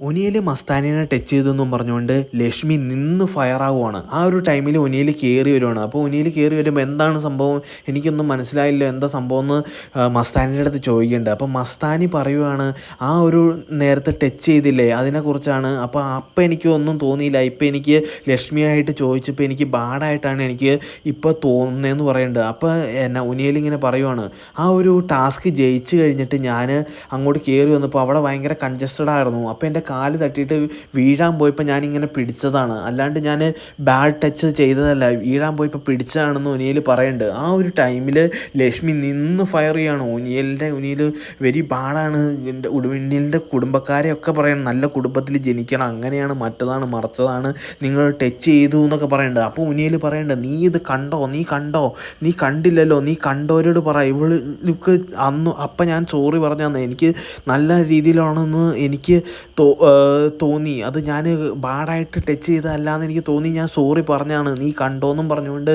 ഒനിയിൽ മസ്താനിനെ touch ചെയ്തെന്നും പറഞ്ഞുകൊണ്ട് ലക്ഷ്മി നിന്ന് ഫയറാവുകയാണ് ആ ഒരു ടൈമിൽ ഒനിയൽ കയറി വരുവാണ്. അപ്പോൾ ഒനിയൽ കയറി വരുമ്പോൾ എന്താണ് സംഭവം? എനിക്കൊന്നും മനസ്സിലായില്ല എന്താ സംഭവം എന്ന് മസ്താനിന്റെ അടുത്ത് ചോദിക്കുന്നുണ്ട് അപ്പോൾ മസ്താനി പറയുവാണ് ആ ഒരു നേരത്തെ ടച്ച് ചെയ്തില്ലേ അതിനെക്കുറിച്ചാണ്. അപ്പോൾ അപ്പം എനിക്ക് ഒന്നും തോന്നിയില്ല. ഇപ്പം എനിക്ക് ലക്ഷ്മിയായിട്ട് ചോദിച്ചപ്പോൾ എനിക്ക് ബാഡായിട്ടാണ് എനിക്ക് ഇപ്പോൾ തോന്നുന്നതെന്ന് പറയുന്നുണ്ട് അപ്പോൾ എന്നാ ഒനിയൽ ഇങ്ങനെ പറയുവാണ് ആ ഒരു ടാസ്ക് ജയിച്ച് കഴിഞ്ഞിട്ട് ഞാൻ അങ്ങോട്ട് കയറി വന്നപ്പോൾ അവിടെ ഭയങ്കര കൺജസ്റ്റഡ് ആയിരുന്നു. അപ്പോൾ എന്റെ കാൽ തട്ടിയിട്ട് വീഴാൻ പോയപ്പോൾ ഞാനിങ്ങനെ പിടിച്ചതാണ്. അല്ലാണ്ട് ഞാൻ ബാഡ് ടച്ച് ചെയ്തതല്ല. വീഴാൻ പോയപ്പോൾ പിടിച്ചതാണെന്ന് ഒനിയൽ പറയുന്നുണ്ട് ആ ഒരു ടൈമിൽ ലക്ഷ്മി നിന്ന് ഫയർ ചെയ്യാണ്. ഒനിയലിന്റെ ഒനിയൽ വെരി ബാഡാണ് ഉടുവിന്റെ കുടുംബക്കാരെയൊക്കെ പറയണം. നല്ല കുടുംബത്തിൽ ജനിക്കണം. അങ്ങനെയാണ് മറ്റതാണ് മറച്ചതാണ്. നിങ്ങൾ ടച്ച് ചെയ്തു എന്നൊക്കെ പറയുന്നുണ്ട് അപ്പോൾ ഉനിയൽ പറയുന്നുണ്ട് നീ ഇത് കണ്ടോ? നീ കണ്ടോ? നീ കണ്ടില്ലല്ലോ? നീ കണ്ടവരോട് പറ. ഇവൾക്ക് അന്ന് അപ്പം ഞാൻ സോറി പറഞ്ഞു പറഞ്ഞാന്ന്. എനിക്ക് നല്ല രീതിയിലാണെന്ന് എനിക്ക് തോ തോന്നി. അത് ഞാൻ ബാഡായിട്ട് ടച്ച് ചെയ്തതല്ല എന്ന് എനിക്ക് തോന്നി. ഞാൻ സോറി പറഞ്ഞാണ് നീ കണ്ടോന്നും പറഞ്ഞുകൊണ്ട്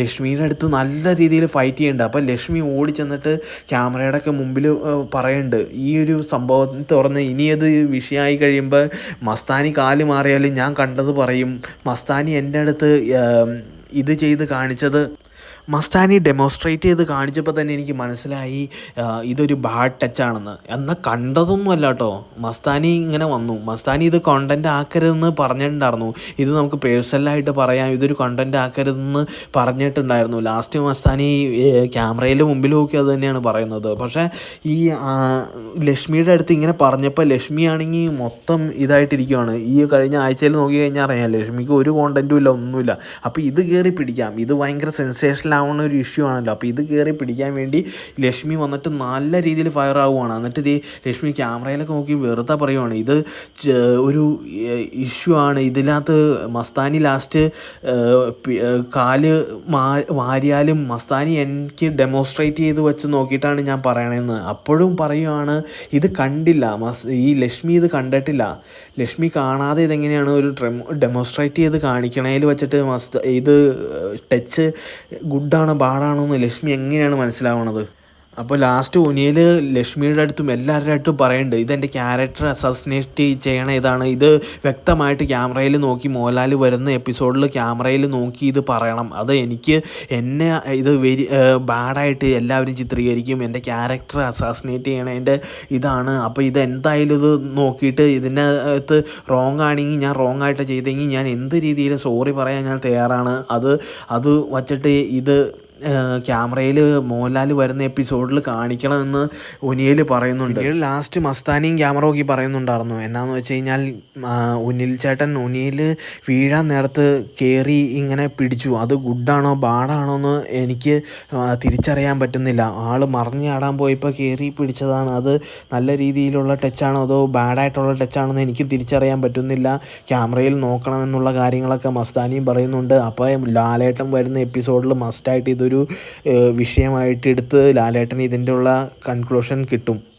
ലക്ഷ്മിയുടെ അടുത്ത് നല്ല രീതിയിൽ ഫൈറ്റ് ചെയ്യുന്നുണ്ട് അപ്പോൾ ലക്ഷ്മി ഓടി ചെന്നിട്ട് ക്യാമറയുടെ ഒക്കെ മുമ്പിൽ പറയുന്നുണ്ട് ഈ ഒരു സംഭവം തുറന്ന് ഇനി അത് വിഷയമായി കഴിയുമ്പോൾ മസ്താനി കാൽ മാറിയാലും ഞാൻ കണ്ടത് പറയും. മസ്താനി എന്റെ അടുത്ത് ഇത് ചെയ്ത് കാണിച്ചത് മസ്താനി ഡെമോൺസ്ട്രേറ്റ് ചെയ്ത് കാണിച്ചപ്പോൾ തന്നെ എനിക്ക് മനസ്സിലായി ഇതൊരു ബാഡ് ടച്ചാണെന്ന് എന്നാൽ കണ്ടതൊന്നും അല്ല കേട്ടോ മസ്താനി ഇങ്ങനെ വന്നു. മസ്താനി ഇത് കണ്ടന്റ് ആക്കരുതെന്ന് പറഞ്ഞിട്ടുണ്ടായിരുന്നു. ഇത് നമുക്ക് പേഴ്സണലായിട്ട് പറയാം. ഇതൊരു കണ്ടന്റ് ആക്കരുതെന്ന് പറഞ്ഞിട്ടുണ്ടായിരുന്നു. ലാസ്റ്റ് മസ്താനി ക്യാമറയിൽ മുമ്പിൽ നോക്കി അത് തന്നെയാണ് പറയുന്നത്. പക്ഷേ ഈ ലക്ഷ്മിയുടെ അടുത്ത് ഇങ്ങനെ പറഞ്ഞപ്പോൾ ലക്ഷ്മി ആണെങ്കിൽ മൊത്തം ഇതായിട്ടിരിക്കുകയാണ് ഈ കഴിഞ്ഞ ആഴ്ചയിൽ നോക്കി കഴിഞ്ഞാൽ അറിയാം ലക്ഷ്മിക്ക് ഒരു കോണ്ടന്റും ഇല്ല ഒന്നുമില്ല. അപ്പോൾ ഇത് കയറി പിടിക്കാം. ഇത് ഭയങ്കര സെൻസേഷണൽ ആവുന്ന ഒരു ഇഷ്യൂ ആണല്ലോ. അപ്പോൾ ഇത് കയറി പിടിക്കാൻ വേണ്ടി ലക്ഷ്മി വന്നിട്ട് നല്ല രീതിയിൽ ഫയർ ആവുകയാണ് എന്നിട്ട് ഇത് ലക്ഷ്മി ക്യാമറയിലൊക്കെ നോക്കി വെറുതെ പറയുവാണ്. ഇത് ഒരു ഇഷ്യൂ ആണ്. ഇതിനകത്ത് മസ്താനി ലാസ്റ്റ് കാൽ മാ വാരിയാലും മസ്താനി എനിക്ക് ഡെമോൺസ്ട്രേറ്റ് ചെയ്ത് വെച്ച് നോക്കിയിട്ടാണ് ഞാൻ പറയണതെന്ന് അപ്പോഴും പറയുവാണ് ഇത് കണ്ടില്ല. മസ് ഈ ലക്ഷ്മി ഇത് കണ്ടിട്ടില്ല. ലക്ഷ്മി കാണാതെ ഇതെങ്ങനെയാണ് ഒരു ഡെമോൺസ്ട്രേറ്റ് ചെയ്ത് കാണിക്കണേൽ വെച്ചിട്ട് മസ്ത ഇത് ടച്ച് ഗുഡാണോ ബാഡാണോ എന്ന് ലക്ഷ്മി എങ്ങനെയാണ് മനസ്സിലാവണത്? അപ്പോൾ ലാസ്റ്റ് ഉനിയിൽ ലക്ഷ്മിയുടെ അടുത്തും എല്ലാവരുടെ അടുത്തും പറയുന്നുണ്ട് ഇതെന്റെ ക്യാരക്ടർ അസസിനേറ്റ് ചെയ്യണ ഇതാണ്. ഇത് വ്യക്തമായിട്ട് ക്യാമറയിൽ നോക്കി മോഹൻലാൽ വരുന്ന എപ്പിസോഡിൽ ക്യാമറയിൽ നോക്കി ഇത് പറയണം. അത് എനിക്ക് എന്നെ ഇത് വെരി ബാഡായിട്ട് എല്ലാവരും ചിത്രീകരിക്കും. എന്റെ ക്യാരക്ടർ അസാസിനേറ്റ് ചെയ്യണതിന്റെ ഇതാണ്. അപ്പോൾ ഇത് എന്തായാലും ഇത് നോക്കിയിട്ട് ഇതിനകത്ത് റോങ് ആണെങ്കിൽ ഞാൻ റോങ് ആയിട്ട് ചെയ്തെങ്കിൽ ഞാൻ എന്ത് രീതിയിൽ സോറി പറയാൻ ഞാൻ തയ്യാറാണ്. അത് അത് വച്ചിട്ട് ഇത് ക്യാമറയിൽ മോഹൻലാൽ വരുന്ന എപ്പിസോഡിൽ കാണിക്കണമെന്ന് ഒനിയൽ പറയുന്നുണ്ട്. ലാസ്റ്റ് മസ്താനിയും ക്യാമറ നോക്കി പറയുന്നുണ്ടായിരുന്നു. എന്നാന്ന് വെച്ച് കഴിഞ്ഞാൽ ഉനിൽ ചേട്ടൻ ഉനിയിൽ വീഴാൻ നേരത്ത് കയറി ഇങ്ങനെ പിടിച്ചു. അത് ഗുഡാണോ ബാഡാണോ എന്ന് എനിക്ക് തിരിച്ചറിയാൻ പറ്റുന്നില്ല. ആൾ മറിഞ്ഞാടാൻ പോയപ്പോൾ കയറി പിടിച്ചതാണ്. അത് നല്ല രീതിയിലുള്ള ടച്ചാണോ അതോ ബാഡായിട്ടുള്ള ടച്ചാണെന്ന് എനിക്ക് തിരിച്ചറിയാൻ പറ്റുന്നില്ല. ക്യാമറയിൽ നോക്കണമെന്നുള്ള കാര്യങ്ങളൊക്കെ മസ്താനിയും പറയുന്നുണ്ട്. അപ്പോൾ ലാലേട്ടൻ വരുന്ന എപ്പിസോഡിൽ മസ്റ്റായിട്ട് ഇതൊരു വിഷയമായിട്ട് എടുത്ത് ലാലേട്ടന് ഇതിന്റെ ഉള്ള കൺക്ലൂഷൻ കിട്ടും.